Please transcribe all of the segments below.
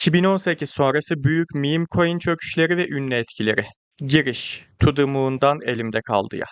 2018 sonrası büyük meme coin çöküşleri ve ünlü etkileri. Giriş. To the Moon'dan elimde kaldı ya.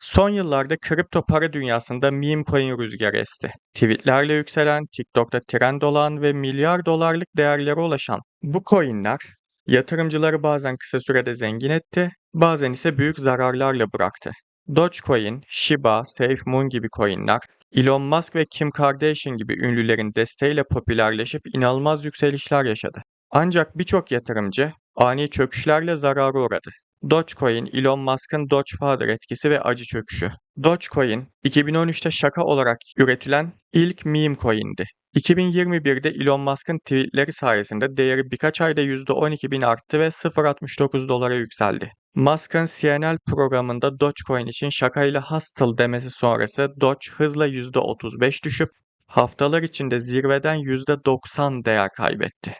Son yıllarda kripto para dünyasında meme coin rüzgarı esti. Tweetlerle yükselen, TikTok'ta trend olan ve milyar dolarlık değerlere ulaşan bu coinler yatırımcıları bazen kısa sürede zengin etti, bazen ise büyük zararlarla bıraktı. Dogecoin, Shiba, SafeMoon gibi coinler Elon Musk ve Kim Kardashian gibi ünlülerin desteğiyle popülerleşip inanılmaz yükselişler yaşadı. Ancak birçok yatırımcı ani çöküşlerle zarara uğradı. Dogecoin, Elon Musk'ın Dogefather etkisi ve acı çöküşü. Dogecoin, 2013'te şaka olarak üretilen ilk meme coin'di. 2021'de Elon Musk'ın tweetleri sayesinde değeri birkaç ayda %12 bin arttı ve 0.69 dolara yükseldi. Musk'ın CNN programında Dogecoin için şakayla hustle demesi sonrası Doge hızla %35 düşüp haftalar içinde zirveden %90 değer kaybetti.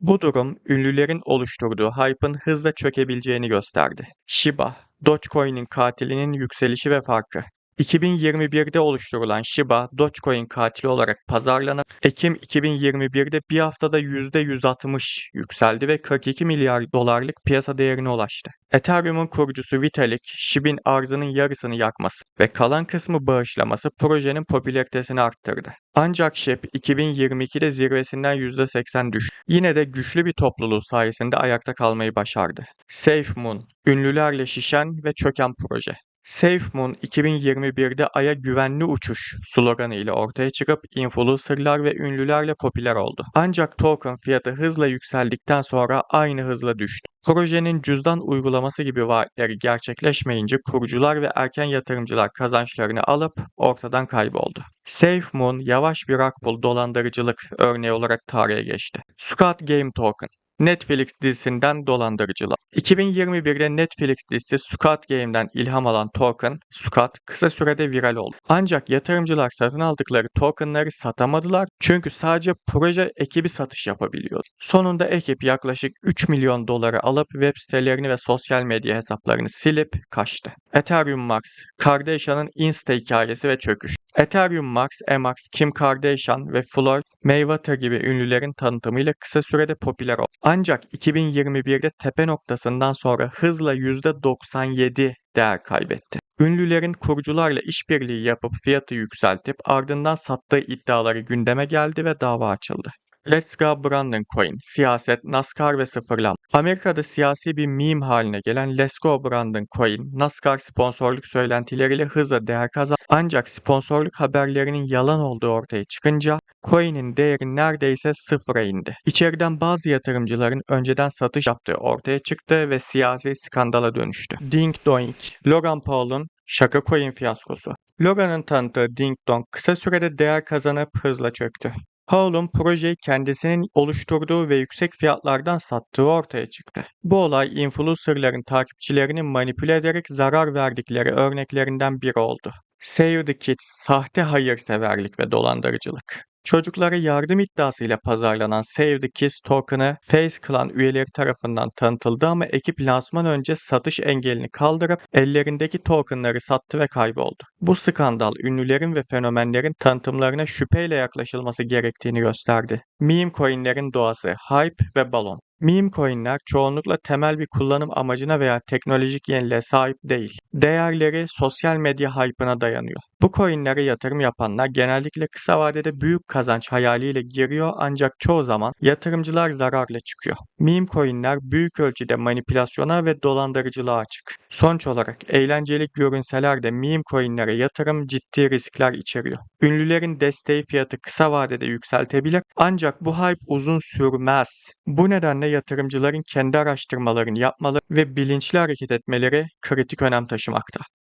Bu durum ünlülerin oluşturduğu hype'ın hızla çökebileceğini gösterdi. Shiba, Dogecoin'in katilinin yükselişi ve farkı. 2021'de oluşturulan Shiba, Dogecoin katili olarak pazarlanıp Ekim 2021'de bir haftada %160 yükseldi ve 42 milyar dolarlık piyasa değerine ulaştı. Ethereum'un kurucusu Vitalik, SHIB'in arzının yarısını yakması ve kalan kısmı bağışlaması projenin popülaritesini arttırdı. Ancak SHIB 2022'de zirvesinden %80 düştü. Yine de güçlü bir topluluğu sayesinde ayakta kalmayı başardı. SafeMoon, ünlülerle şişen ve çöken proje. SafeMoon 2021'de Ay'a güvenli uçuş sloganı ile ortaya çıkıp influencerlar ve ünlülerle popüler oldu. Ancak token fiyatı hızla yükseldikten sonra aynı hızla düştü. Projenin cüzdan uygulaması gibi vaatleri gerçekleşmeyince kurucular ve erken yatırımcılar kazançlarını alıp ortadan kayboldu. SafeMoon yavaş bir rug dolandırıcılık örneği olarak tarihe geçti. Squid Game Token Netflix dizisinden dolandırıcılık. 2021'de Netflix dizisi Squid Game'den ilham alan token, Squid kısa sürede viral oldu. Ancak yatırımcılar satın aldıkları tokenları satamadılar çünkü sadece proje ekibi satış yapabiliyordu. Sonunda ekip yaklaşık 3 milyon doları alıp web sitelerini ve sosyal medya hesaplarını silip kaçtı. Ethereum Max, Kardashian'ın Insta hikayesi ve çöküş. Ethereum Max, Emax, Kim Kardashian ve Floyd Mayweather gibi ünlülerin tanıtımıyla kısa sürede popüler oldu. Ancak 2021'de tepe noktasından sonra hızla %97 değer kaybetti. Ünlülerin kurucularla işbirliği yapıp fiyatı yükseltip ardından sattığı iddiaları gündeme geldi ve dava açıldı. Let's Go Brandon Coin, siyaset, NASCAR ve sıfırlama. Amerika'da siyasi bir meme haline gelen Let's Go Brandon Coin, NASCAR sponsorluk söylentileriyle hızla değer kazandı. Ancak sponsorluk haberlerinin yalan olduğu ortaya çıkınca coin'in değeri neredeyse sıfıra indi. İçeriden bazı yatırımcıların önceden satış yaptığı ortaya çıktı ve siyasi skandala dönüştü. Ding Doink, Logan Paul'un şaka coin fiyaskosu. Logan'ın tanıttığı Ding Dong kısa sürede değer kazanıp hızla çöktü. Paul'un projeyi kendisinin oluşturduğu ve yüksek fiyatlardan sattığı ortaya çıktı. Bu olay influencerların takipçilerini manipüle ederek zarar verdikleri örneklerinden biri oldu. Save the Kids, sahte hayırseverlik ve dolandırıcılık. Çocuklara yardım iddiasıyla pazarlanan Save the Kids token'ı Face Clan üyeleri tarafından tanıtıldı ama ekip lansman önce satış engelini kaldırıp ellerindeki tokenları sattı ve kayboldu. Bu skandal ünlülerin ve fenomenlerin tanıtımlarına şüpheyle yaklaşılması gerektiğini gösterdi. Meme coinlerin doğası, hype ve balon. Meme coinler çoğunlukla temel bir kullanım amacına veya teknolojik yeniliğe sahip değil. Değerleri sosyal medya hype'ına dayanıyor. Bu coinlere yatırım yapanlar genellikle kısa vadede büyük kazanç hayaliyle giriyor ancak çoğu zaman yatırımcılar zararla çıkıyor. Meme coinler büyük ölçüde manipülasyona ve dolandırıcılığa açık. Sonuç olarak eğlenceli görünseler de meme coinlere yatırım ciddi riskler içeriyor. Ünlülerin desteği fiyatı kısa vadede yükseltebilir ancak bu hype uzun sürmez. Bu nedenle yatırımcıların kendi araştırmalarını yapmaları ve bilinçli hareket etmeleri kritik önem taşımakta.